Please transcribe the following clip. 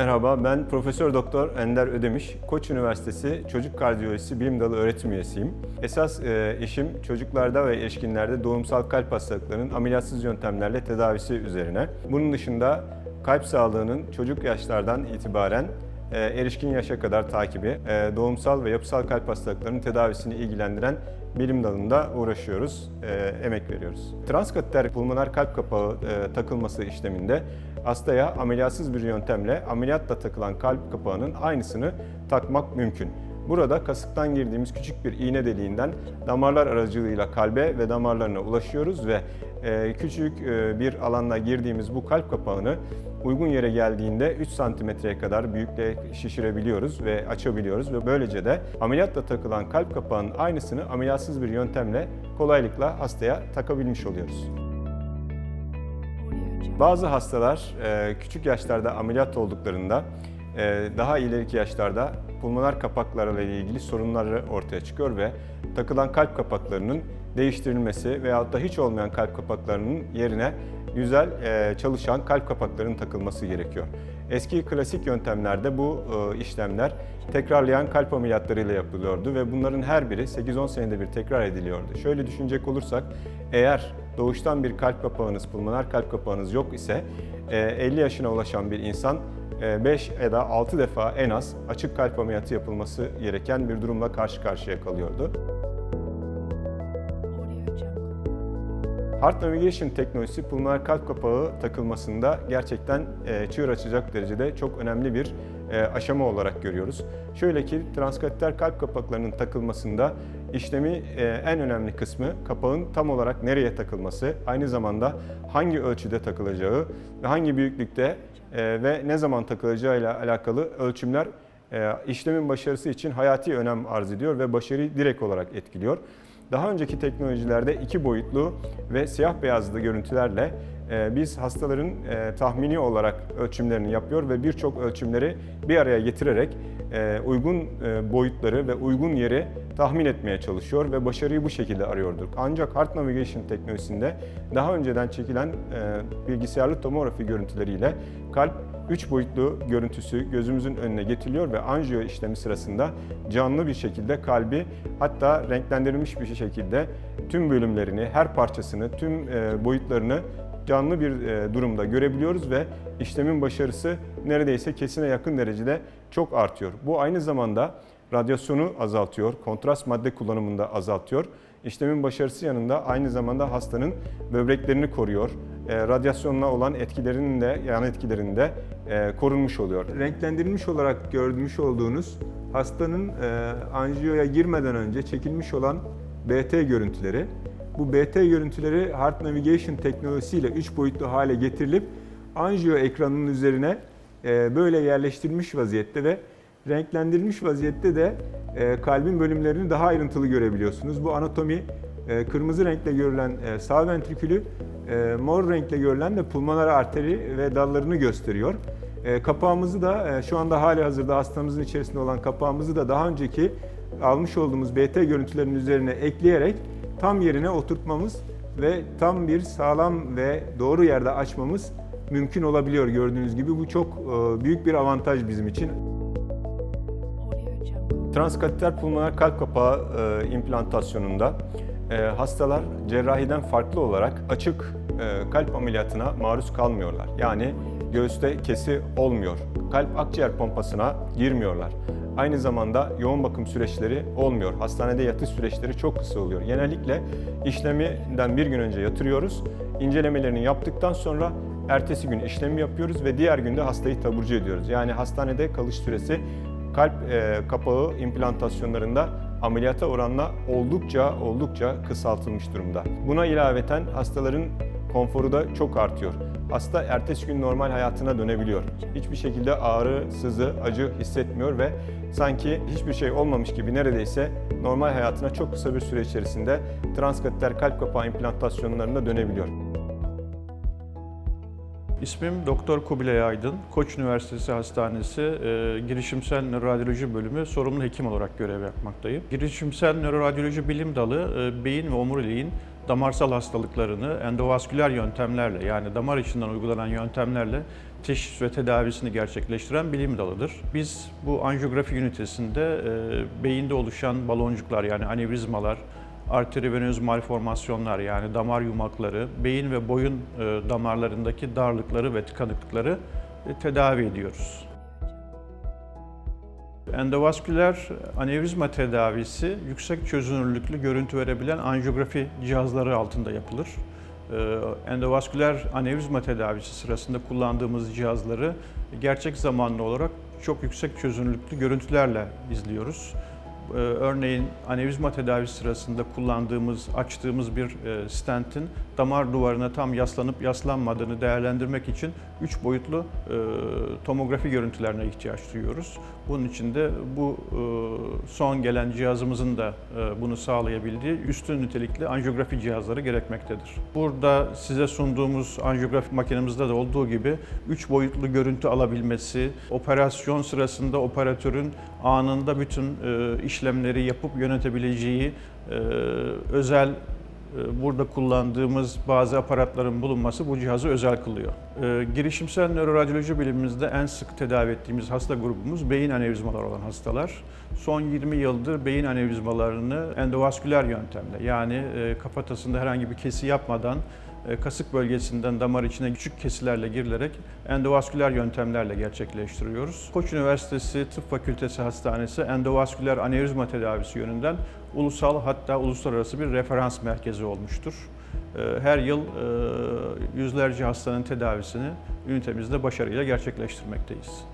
Merhaba, ben Profesör Doktor Ender Ödemiş, Koç Üniversitesi Çocuk Kardiyolojisi Bilim Dalı öğretim üyesiyim. Esas e, işim çocuklarda ve erişkinlerde doğumsal kalp hastalıklarının ameliyatsız yöntemlerle tedavisi üzerine. Bunun dışında kalp sağlığının çocuk yaşlardan itibaren e, erişkin yaşa kadar takibi, e, doğumsal ve yapısal kalp hastalıklarının tedavisini ilgilendiren bilim dalında uğraşıyoruz, e, emek veriyoruz. Transkateter pulmoner kalp kapağı e, takılması işleminde hastaya ameliyatsız bir yöntemle ameliyatla takılan kalp kapağının aynısını takmak mümkün. Burada kasıktan girdiğimiz küçük bir iğne deliğinden damarlar aracılığıyla kalbe ve damarlarına ulaşıyoruz ve e, küçük e, bir alanda girdiğimiz bu kalp kapağını uygun yere geldiğinde 3 santimetreye kadar büyüklüğe şişirebiliyoruz ve açabiliyoruz ve böylece de ameliyatla takılan kalp kapağının aynısını ameliyatsız bir yöntemle kolaylıkla hastaya takabilmiş oluyoruz. Bazı hastalar e, küçük yaşlarda ameliyat olduklarında e, daha ileriki yaşlarda pulmoner kapaklarla ilgili sorunları ortaya çıkıyor ve takılan kalp kapaklarının değiştirilmesi veyahut da hiç olmayan kalp kapaklarının yerine güzel e, çalışan kalp kapaklarının takılması gerekiyor. Eski klasik yöntemlerde bu e, işlemler tekrarlayan kalp ameliyatlarıyla yapılıyordu ve bunların her biri 8-10 senede bir tekrar ediliyordu. Şöyle düşünecek olursak eğer doğuştan bir kalp kapağınız, pulmoner kalp kapağınız yok ise e, 50 yaşına ulaşan bir insan 5 ya da 6 defa en az açık kalp ameliyatı yapılması gereken bir durumla karşı karşıya kalıyordu. Heart Navigation teknolojisi pulmoner kalp kapağı takılmasında gerçekten e, çığır açacak derecede çok önemli bir e, aşama olarak görüyoruz. Şöyle ki transkateter kalp kapaklarının takılmasında işlemi e, en önemli kısmı kapağın tam olarak nereye takılması, aynı zamanda hangi ölçüde takılacağı ve hangi büyüklükte ve ne zaman takılacağı ile alakalı ölçümler işlemin başarısı için hayati önem arz ediyor ve başarıyı direkt olarak etkiliyor. Daha önceki teknolojilerde iki boyutlu ve siyah beyazlı görüntülerle e, biz hastaların e, tahmini olarak ölçümlerini yapıyor ve birçok ölçümleri bir araya getirerek e, uygun boyutları ve uygun yeri tahmin etmeye çalışıyor ve başarıyı bu şekilde arıyorduk. Ancak Heart Navigation teknolojisinde daha önceden çekilen bilgisayarlı tomografi görüntüleriyle kalp 3 boyutlu görüntüsü gözümüzün önüne getiriliyor ve anjiyo işlemi sırasında canlı bir şekilde kalbi hatta renklendirilmiş bir şekilde tüm bölümlerini, her parçasını, tüm e, boyutlarını canlı bir e, durumda görebiliyoruz ve işlemin başarısı neredeyse kesine yakın derecede çok artıyor. Bu aynı zamanda radyasyonu azaltıyor, kontrast madde kullanımını da azaltıyor. İşlemin başarısı yanında aynı zamanda hastanın böbreklerini koruyor. E, radyasyonla olan etkilerinin de yan etkilerinin de e, korunmuş oluyor. Renklendirilmiş olarak görmüş olduğunuz hastanın e, anjiyoya girmeden önce çekilmiş olan BT görüntüleri. Bu BT görüntüleri Heart Navigation teknolojisiyle 3 boyutlu hale getirilip anjiyo ekranının üzerine e, böyle yerleştirilmiş vaziyette ve renklendirilmiş vaziyette de e, kalbin bölümlerini daha ayrıntılı görebiliyorsunuz. Bu anatomi kırmızı renkle görülen sağ ventrikülü, e, mor renkle görülen de pulmoner arteri ve dallarını gösteriyor. E, kapağımızı da e, şu anda hali hazırda hastamızın içerisinde olan kapağımızı da daha önceki almış olduğumuz BT görüntülerinin üzerine ekleyerek tam yerine oturtmamız ve tam bir sağlam ve doğru yerde açmamız mümkün olabiliyor gördüğünüz gibi. Bu çok e, büyük bir avantaj bizim için. Transkateter pulmoner kalp kapağı e, implantasyonunda hastalar cerrahiden farklı olarak açık e, kalp ameliyatına maruz kalmıyorlar. Yani göğüste kesi olmuyor. Kalp akciğer pompasına girmiyorlar. Aynı zamanda yoğun bakım süreçleri olmuyor. Hastanede yatış süreçleri çok kısa oluyor. Genellikle işleminden bir gün önce yatırıyoruz. İncelemelerini yaptıktan sonra ertesi gün işlemi yapıyoruz ve diğer günde hastayı taburcu ediyoruz. Yani hastanede kalış süresi kalp e, kapağı implantasyonlarında ameliyata oranla oldukça oldukça kısaltılmış durumda. Buna ilaveten hastaların konforu da çok artıyor. Hasta ertesi gün normal hayatına dönebiliyor. Hiçbir şekilde ağrı, sızı, acı hissetmiyor ve sanki hiçbir şey olmamış gibi neredeyse normal hayatına çok kısa bir süre içerisinde transkateter kalp kapağı implantasyonlarına dönebiliyor. İsmim Doktor Kubilay Aydın. Koç Üniversitesi Hastanesi e, Girişimsel Nöroradyoloji Bölümü sorumlu hekim olarak görev yapmaktayım. Girişimsel Nöroradyoloji Bilim Dalı e, beyin ve omuriliğin damarsal hastalıklarını endovasküler yöntemlerle yani damar içinden uygulanan yöntemlerle teşhis ve tedavisini gerçekleştiren bilim dalıdır. Biz bu anjiyografi ünitesinde e, beyinde oluşan baloncuklar yani anevrizmalar, arterivenöz malformasyonlar yani damar yumakları, beyin ve boyun e, damarlarındaki darlıkları ve tıkanıklıkları e, tedavi ediyoruz. Endovasküler anevrizma tedavisi yüksek çözünürlüklü görüntü verebilen anjiyografi cihazları altında yapılır. Ee, Endovasküler anevrizma tedavisi sırasında kullandığımız cihazları gerçek zamanlı olarak çok yüksek çözünürlüklü görüntülerle izliyoruz. Ee, Örneğin anevrizma tedavisi sırasında kullandığımız, açtığımız bir e, stentin damar duvarına tam yaslanıp yaslanmadığını değerlendirmek için 3 boyutlu e, tomografi görüntülerine ihtiyaç duyuyoruz. Bunun için de bu e, son gelen cihazımızın da e, bunu sağlayabildiği üstün nitelikli anjiyografi cihazları gerekmektedir. Burada size sunduğumuz anjiyografi makinemizde de olduğu gibi 3 boyutlu görüntü alabilmesi, operasyon sırasında operatörün anında bütün e, işlemleri yapıp yönetebileceği e, özel e, burada kullandığımız bazı aparatların bulunması bu cihazı özel kılıyor. E, Girişimsel nöroradyoloji bilimimizde en sık tedavi ettiğimiz hasta grubumuz beyin anevrizmaları olan hastalar. Son 20 yıldır beyin anevrizmalarını endovasküler yöntemle yani kafatasında herhangi bir kesi yapmadan kasık bölgesinden damar içine küçük kesilerle girilerek endovasküler yöntemlerle gerçekleştiriyoruz. Koç Üniversitesi Tıp Fakültesi Hastanesi endovasküler anevrizma tedavisi yönünden ulusal hatta uluslararası bir referans merkezi olmuştur. E, Her yıl e, yüzlerce hastanın tedavisini ünitemizde başarıyla gerçekleştirmekteyiz.